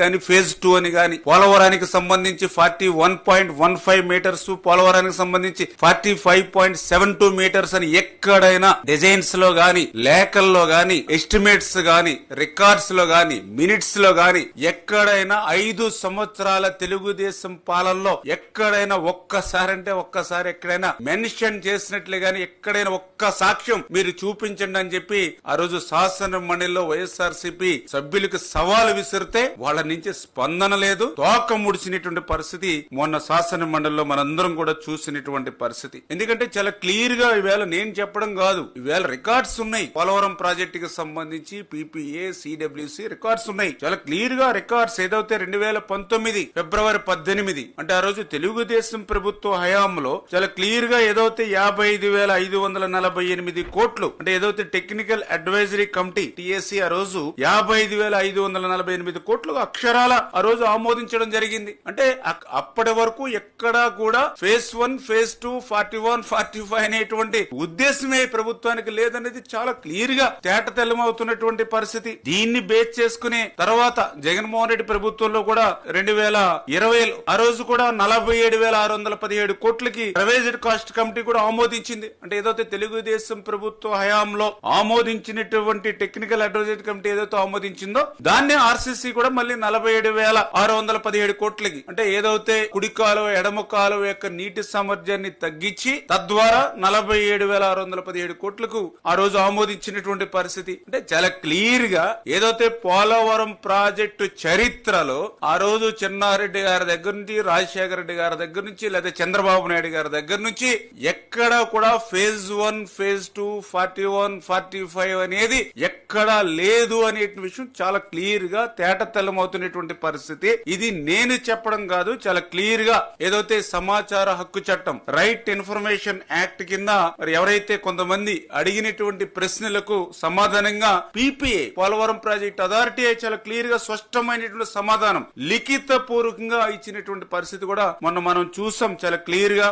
అని phase two అని గాని పోలవరానికి సంబంధించి forty one point one five meters పోలవరానికి సంబంధించి forty five point seven two meters అని ఎక్కడైనా డిజైన్స్లో గాని లేఖల్లో గాని ఎస్టిమేట్స్ గాని రికార్డ్స్లో గాని మినిట్స్లో గాని ఎక్కడైనా ఐదు సంవత్సరాల తెలుగుదేశం పాలనలో ఎక్కడైనా ఒక్కసారి అంటే ఒక్కసారి ఎక్కడైనా మెన్షన్ చేసినట్లే గాని ఎక్కడైనా ఒక్క సాక్ష్యం మీరు చూపించండి అని చెప్పి ఆ రోజు శాసన మండలిలో వైఎస్ఆర్ సభ్యులకు సవాలు విసిరితే వాళ్ళని నుంచి స్పందన లేదు. తోక ముడిచినటువంటి పరిస్థితి మొన్న శాసన మండలిలో మనందరం కూడా చూసినటువంటి పరిస్థితి. ఎందుకంటే చాలా క్లియర్గా ఈవేళ నేను చెప్పడం కాదు. ఈవేళ రికార్డ్స్ ఉన్నాయి. పోలవరం ప్రాజెక్ట్కి సంబంధించి పీపీఏ సిడబ్ల్యూసి రికార్డ్స్ ఉన్నాయి. చాలా క్లియర్గా రికార్డ్స్ ఏదైతే రెండు వేల పంతొమ్మిది ఫిబ్రవరి పద్దెనిమిది అంటే ఆ రోజు తెలుగుదేశం ప్రభుత్వ హయాంలో చాలా క్లియర్గా ఏదైతే యాభై ఐదు వేల ఐదు వందల నలభై ఎనిమిది కోట్లు అంటే ఏదైతే టెక్నికల్ అడ్వైజరీ కమిటీ టిఎస్సి ఆ రోజు యాభై ఐదు వేల ఐదు వందల నలభై ఎనిమిది కోట్లు అక్షరాల ఆ రోజు ఆమోదించడం జరిగింది. అంటే అప్పటి వరకు ఎక్కడా కూడా phase one phase two forty one forty five అనేటువంటి ఉద్దేశమే ప్రభుత్వానికి లేదనేది చాలా క్లియర్గా తేట తెల్లమవుతున్నటువంటి పరిస్థితి. దీన్ని బేస్ చేసుకుని తర్వాత జగన్మోహన్ రెడ్డి ప్రభుత్వంలో కూడా రెండు వేల ఇరవై ఆ రోజు కూడా నలభై ఏడు వేల ఆరు వందల పదిహేడు కోట్లకి రివైజ్డ్ కాస్ట్ కమిటీ కూడా ఆమోదించింది. అంటే ఏదైతే తెలుగుదేశం ప్రభుత్వ హయాంలో ఆమోదించినటువంటి టెక్నికల్ అడ్వైజరీ కమిటీ ఏదైతే ఆమోదించిందో దాన్ని ఆర్సీసీ కూడా మళ్ళీ నలభై ఏడు వేల ఆరు వందల పదిహేడు కోట్లకి. అంటే ఏదైతే కుడి కాలువ ఎడమ కాలువ యొక్క నీటి సామర్థ్యాన్ని తగ్గించి తద్వారా నలభై ఏడు వేల ఆరు వందల పదిహేడు కోట్లకు ఆ రోజు ఆమోదించినటువంటి పరిస్థితి. అంటే చాలా క్లియర్గా ఏదైతే పోలవరం ప్రాజెక్టు చరిత్రలో ఆ రోజు చిన్నారెడ్డి గారి దగ్గర నుంచి రాజశేఖర రెడ్డి గారి దగ్గర నుంచి లేదా చంద్రబాబు నాయుడు గారి దగ్గర నుంచి ఎక్కడ కూడా phase one phase two forty one forty five అనేది ఎక్కడా లేదు అనే విషయం చాలా క్లియర్గా తేట అవుతున్నటువంటి పరిస్థితి. ఇది నేను చెప్పడం కాదు చాలా క్లియర్గా ఏదైతే సమాచార హక్కు చట్టం రైట్ ఇన్ఫర్మేషన్ యాక్ట్ కింద మరి ఎవరైతే కొంతమంది అడిగినటువంటి ప్రశ్నలకు సమాధానంగా పీపీఏ పోలవరం ప్రాజెక్ట్ అథారిటీ చాలా క్లియర్గా స్పష్టమైనటువంటి సమాధానం లిఖిత పూర్వకంగా ఇచ్చినటువంటి పరిస్థితి కూడా మొన్న మనం చూసాం చాలా క్లియర్గా.